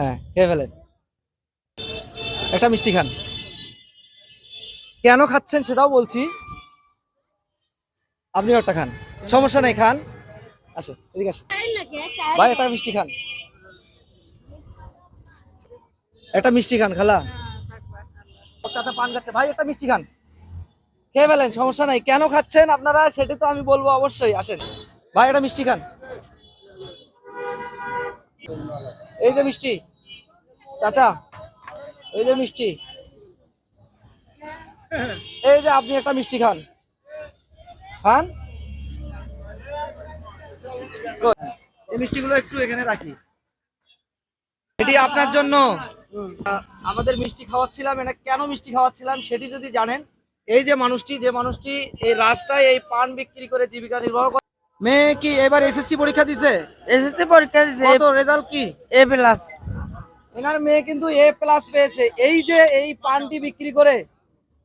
হ্যাঁ খেয়ে ফেলেন। একটা মিষ্টি খান। কেন খাচ্ছেন সেটাও বলছি। আপনিও একটা খান। সমস্যা নেই খান। আসো এদিকে আসো। ভাই একটা মিষ্টি খান। একটা মিষ্টি খান খালা। চাচা পান খাচ্ছে। ভাই একটা মিষ্টি খান। খেয়ে ফেলেন সমস্যা নাই। কেন খাচ্ছেন আপনারা সেটা তো আমি বলব অবশ্যই। আসেন। ভাই একটা মিষ্টি খান। এই যে মিষ্টি। চাচা এই যে মিষ্টি। এই যে আপনি একটা মিষ্টি খান। খান. এই মিষ্টিগুলো একটু এখানে রাখি। এটি আপনার জন্য। আমাদের মিষ্টি খাওয়াচ্ছিলাম এটা কেন মিষ্টি খাওয়াচ্ছিলাম সেটি যদি জানেন এই যে মানুষটি যে মানুষটি এই রাস্তায় এই পান বিক্রি করে জীবিকা নির্বাহ করে মেয়ে কি এবার এসএসসি পরীক্ষা দিছে? এসএসসি পরীক্ষা দিছে কত? রেজাল্ট কি? এ প্লাস এনার মেয়ে কিন্তু এ প্লাস পেয়েছে। এই যে এই পানটি বিক্রি করে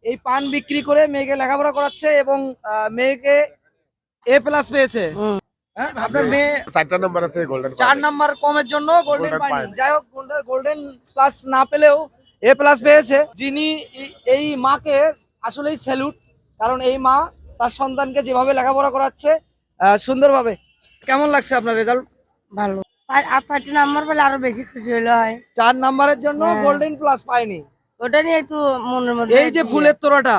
এই পান বিক্রি করে মেয়েকে লেখাপড়া করাচ্ছে এবং আহ, মেয়েকে এ প্লাস পেয়েছে। হ্যাঁ আপনার মেয়ে চারটা নম্বরের থেকে গোল্ডেন চার নাম্বার কমের জন্য গোল্ডেন। যাই হোক গোল্ডেন প্লাস না পেলেও এ প্লাস পেয়েছে। যিনি এই- এই মাকে আসলেই স্যালুট কারণ এই মা তার সন্তানকে যেভাবে লেখাপড়া করাচ্ছে সুন্দরভাবে। কেমন লাগছে আপনার রেজাল্ট ভালো। আর চারটি নাম্বার পেলে আরও বেশি খুশি হলে হয়। চার নাম্বারের জন্য হ্যাঁ। গোল্ডেন প্লাস পায়নি ওটা নিয়ে একটু মনের মধ্যে এই যে ফুলের তোড়াটা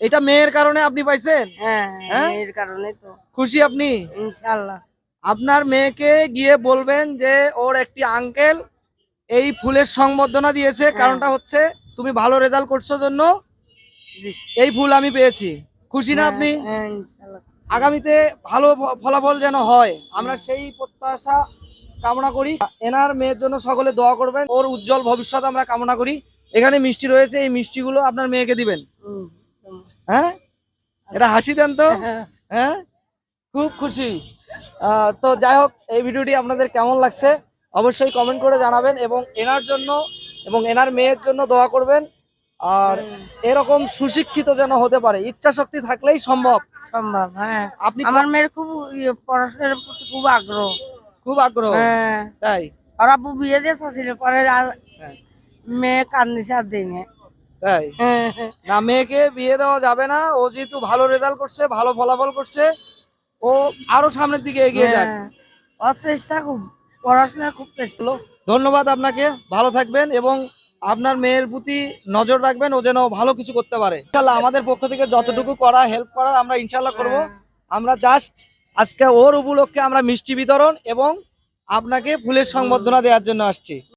এটা মেয়ের কারণে আপনি পাইছেন? হ্যাঁ হ্যাঁ? কারণে তো। খুশি আপনি? আপনার মেয়েকে গিয়ে বলবেন যে ওর একটি আঙ্কেল এই ফুলের সংবর্ধনা দিয়েছে। কারণটা হচ্ছে তুমি ভালো রেজাল্ট করছ জন্য। এই ফুল আমি পেয়েছি। খুশি না আপনি? হ্যাঁ ইনশাল্লাহ আগামীতে ভালো ফলাফল যেন হয় আমরা সেই প্রত্যাশা কামনা করি। এনার মেয়ের জন্য সকলে দোয়া করবেন ওর উজ্জ্বল ভবিষ্যৎ আমরা কামনা করি। এখানে মিষ্টি রয়েছে এই মিষ্টিগুলো আপনার মেয়েকে দিবেন। হ্যাঁ? এটা হাসি দেন তো? হ্যাঁ। হ্যাঁ? খুব খুশি। আহ, তো যাই হোক এই ভিডিওটি আপনাদের কেমন লাগছে? অবশ্যই কমেন্ট করে জানাবেন এবং এনার জন্য এবং এনার মেয়ের জন্য দোয়া করবেন। আর এরকম সুশিক্ষিত যেন হতে পারে ইচ্ছা শক্তি থাকলেই সম্ভব। সম্ভব হ্যাঁ। আপনি আমার মেয়ের খুব ইয়ে, পড়াশোনার প্রতি খুব আগ্রহ। খুব আগ্রহ হ্যাঁ। তাই? আর আব্বু বিয়ে দিয়ে ছিল পরে আর হ্যাঁ। মেয়ে কান্দিছে আর দিনে তাই? না মেয়েকে বিয়ে দেওয়া যাবে না। ও যেহেতু ভালো রেজাল্ট করছে ভালো ফলাফল করছে ও আরও সামনের দিকে এগিয়ে যাক। হ্যাঁ। ওর চেষ্টা খুব পড়াশোনার খুব চেষ্টা। ধন্যবাদ আপনাকে। ভালো থাকবেন এবং আপনার মেয়ের প্রতি নজর রাখবেন, ও যেন ভালো কিছু করতে পারে। ইনশাল্লাহ আমাদের পক্ষ থেকে যতটুকু করা হেল্প করার, আমরা ইনশাল্লাহ করব। আমরা জাস্ট আজকে ওর উপলক্ষে আমরা মিষ্টি বিতরণ এবং আপনাকে ফুলের সংবর্ধনা দেওয়ার জন্য আসছি।